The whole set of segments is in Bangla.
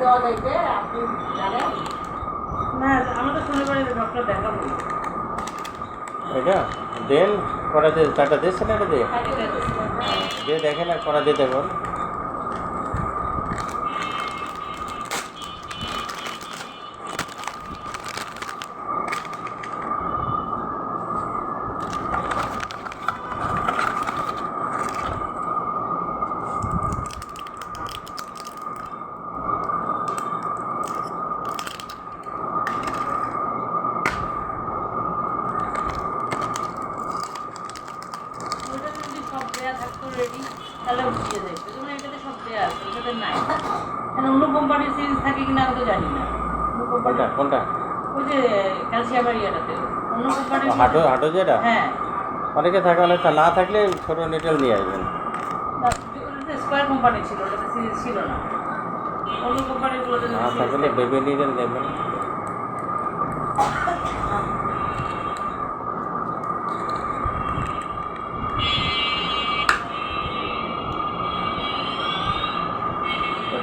দেওয়া যাইতে আপনি জানেন না আমরা তো শনিবারে ডক্টর দেখাবো। এটা? দেন করা দিয়ে টাকা দিয়েছে না এটা দিয়ে দেখে না দিয়ে দেখেন আর করা দিয়ে দেখুন ওইটা যদি সব দেয়া থাকতো রেডি তাহলে উঠিয়ে যাইতো যেমন এটাতে সব দেয়া আছে ওটাতে নাই। মানে অন্য কোম্পানির সিরিজ থাকে কিনা আমি তো জানি না। কোনটা কোনটা? ওই যে ক্যালসিয়ামের ইয়েটাতে। অন্য কোম্পানির হাঁটো হাঁটো যেটা হ্যাঁ। অনেকে থাকে না থাকলে ছোট নিটেল নিয়ে আসবেন। স্কোয়ার কোম্পানি ছিল ওটাতে সিরিজ ছিল না। অন্য কোম্পানিগুলোতে না থাকলে থাকতো। বেবি নিটেল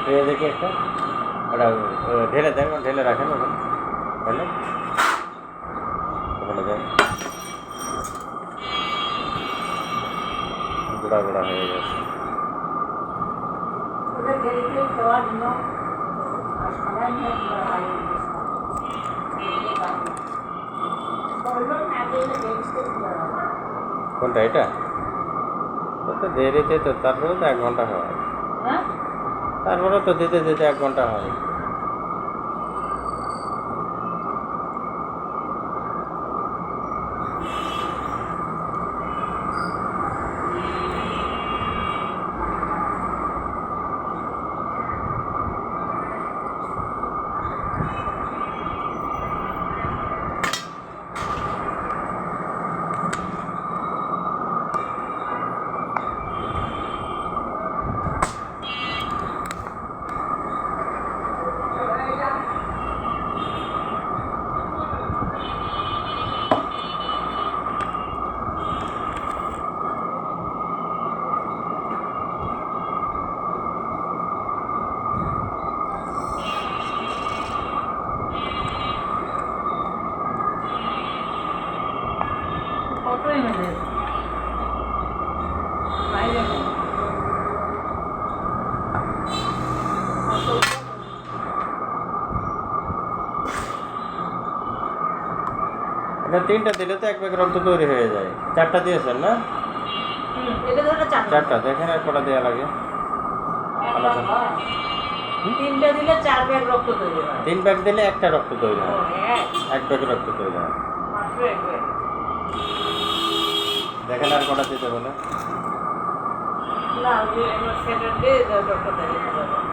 ট্রে দেখি একটা। ওটা ঢেলে দেন ঢেলে রাখেন ওখানে ঢেলে ওখানে দেন। গোড়া গোড়া হয়ে গেছে। কোনটা এটা? তো দেরিতে তো তারপরে তো এক ঘণ্টা হয়। হ্যাঁ? তারপরে তো যেতে যেতে এক ঘণ্টা হয়। এটা তিনটা দিলে তো এক ব্যাগ রক্ত তৈরি হয়ে যায়। চারটা দিয়েছেন না? চারটা দেখেন আর কটা দেওয়া লাগে। তিনটা দিলে চার ব্যাগ রক্ত তৈরি হয়। তিন ব্যাগ দিলে একটা রক্ত তৈরি হয়। এক। ব্যাগ রক্ত তৈরি হয়। এক আর কটা দিতে বলে? না সেকেন্ডে ডক্টর দেখে